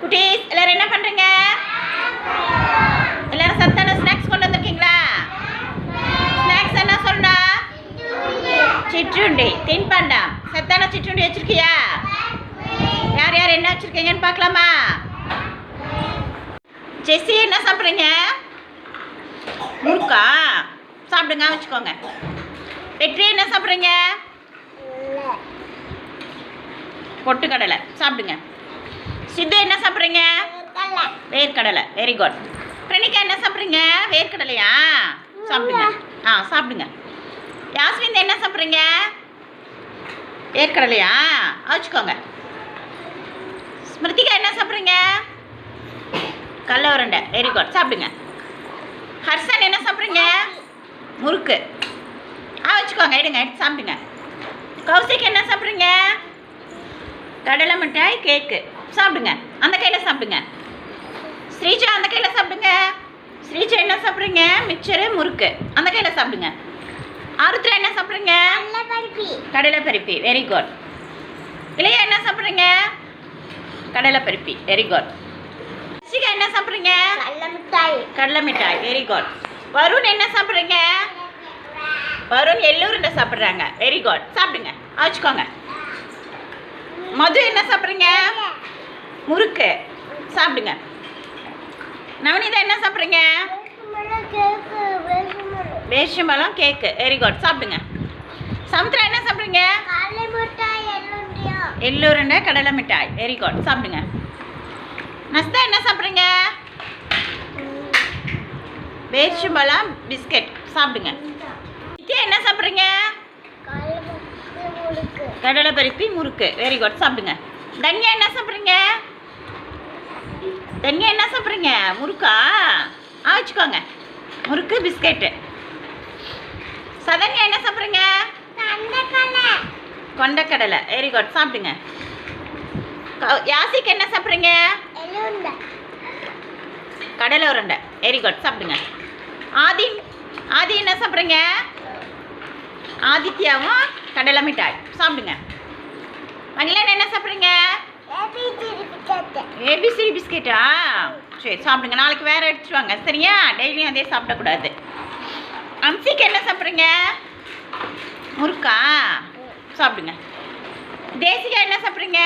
குட்டீஸ் எல்லாரும் என்ன பண்றீங்க? எல்லாரும் சத்தான ஸ்நாக்ஸ் கொண்டு வந்திருக்கீங்களா? ஸ்நாக்ஸ் என்ன சொல்றா? சிற்றுண்டி தின்பண்டம். சத்தான சிற்றுண்டி வச்சிருக்கியா? யார் யார் என்ன வச்சிருக்கீங்கன்னு பார்க்கலாமா? ஜெஸ்ஸி என்ன சாப்பிட்றீங்க? முறுக்கா சாப்பிடுங்க வச்சுக்கோங்க. வெற்றி என்ன சாப்பிட்றீங்க? பொட்டுக்கடலை. சாப்பிடுங்க. சித்து என்ன சாப்பிட்றீங்க? வேர்க்கடலை. வெரி குட் பிரணிகா என்ன சாப்பிட்றீங்க? வேர்க்கடலையா? சாப்பிடுங்க. ஆ சாப்பிடுங்க. யாஸ்மின் என்ன சாப்பிட்றீங்க? வேர்க்கடலையா? வச்சுக்கோங்க ஸ்மிருதிகா என்ன சாப்பிட்றீங்க? கடல உருண்டை வெரி குட் சாப்பிடுங்க. ஹர்ஷன் என்ன சாப்பிட்றீங்க? முறுக்கு. ஆ வச்சுக்கோங்க எடுங்க எடுத்து சாப்பிடுங்க. கௌசிக் என்ன சாப்பிட்றீங்க? கடலை மிட்டாய் கேக்கு சாப்பிடுங்க. அந்த கையில் சாப்பிடுங்க. ஸ்ரீஜா அந்த கையில் சாப்பிடுங்க. ஸ்ரீஜா என்ன சாப்பிட்றீங்க? மிச்சரு முறுக்கு. அந்த கையில் சாப்பிடுங்க. ஆருத்ரா என்ன சாப்பிட்றீங்க? கடலை பருப்பி வெரி குட் இளையா என்ன சாப்பிட்றீங்க? கடலை பருப்பி வெரி குட் சிகா என்ன சாப்பிட்றீங்க? கடலை மிட்டாய் வெரி குட் வருண் என்ன சாப்பிட்றீங்க? வருண் எல்லோருண்ட சாப்பிட்றாங்க. வெரி குட் சாப்பிடுங்க. வச்சுக்கோங்க மது என்ன சாப்பிட்றீங்க? முறுக்கு. சாப்பிடுங்க. நவனிதா என்ன சாப்பிட்றீங்க? வேஷம்பழம் கேக்கு. வெரி குட் சாப்பிடுங்க. சமுத்திரா என்ன சாப்பிட்றீங்க? எல்லோருண்ட கடலை மிட்டாய். வெரி குட் சாப்பிடுங்க. நஸ்தா என்ன சாப்பிட்றீங்க? வேஷம்பழம் பிஸ்கட். சாப்பிடுங்க. நித்யா என்ன சாப்பிட்றீங்க? கடலை பருப்பி முறுக்கு. வெரி குட் சாப்பிடுங்க. தன்யா என்ன சாப்பிட்றீங்க? தன்யா என்ன சாப்பிட்றீங்க? முறுக்கா? ஆ வச்சுக்கோங்க. முறுக்கு பிஸ்கெட்டு. சதன்யா என்ன சாப்பிட்றீங்க? கொண்டக்கடலை. வெரி குட் சாப்பிடுங்க. கௌ- யாசிக் என்ன சாப்பிட்றீங்க? கடலை உருண்டை. வெரி குட் சாப்பிடுங்க. ஆதி ஆதி என்ன சாப்பிட்றீங்க? ஆதித்யாவும் கடலை மிட்டாய். சாப்பிடுங்க. மகிழன் என்ன சாப்பிட்றீங்க? ஏபிசிடி பிஸ்கெட்டா? சரி சாப்பிடுங்க. நாளைக்கு வேற எடுத்துட்டு வாங்க. சரியா? டெய்லியும் அதே சாப்பிடக்கூடாது. அம்சிக்கு என்ன சாப்பிட்றீங்க? முறுக்கா? சாப்பிடுங்க. தேசிகா என்ன சாப்பிட்றீங்க?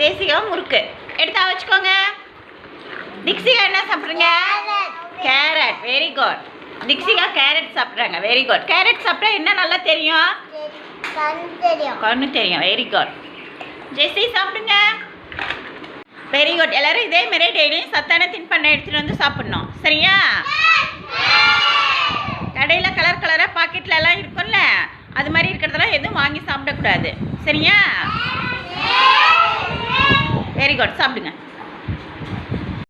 தேசிகா முறுக்கு. எடுத்தா வச்சுக்கோங்க. திக்ஷிகா என்ன சாப்பிட்றீங்க? Carrot. Very good Dikshika carrot சாப்பிட்றாங்க. வெரி குட் கேரட் சாப்பிட்டா என்ன நல்லா தெரியும்? கண்ணு தெரியும். வெரி குட் ஜெஸ்ஸி சாப்பிடுங்க. வெரி குட் எல்லாரும் இதே மாரி டெய்லியும் சத்தான தின்பண்ணை எடுத்துகிட்டு வந்து சாப்பிட்ணும். சரியா? கடையில் கலர் கலராக பாக்கெட்ல எல்லாம் இருக்கும்ல அது மாதிரி இருக்கிறதெல்லாம் எதுவும் வாங்கி சாப்பிடக்கூடாது. சரியா? வெரி குட் சாப்பிடுங்க.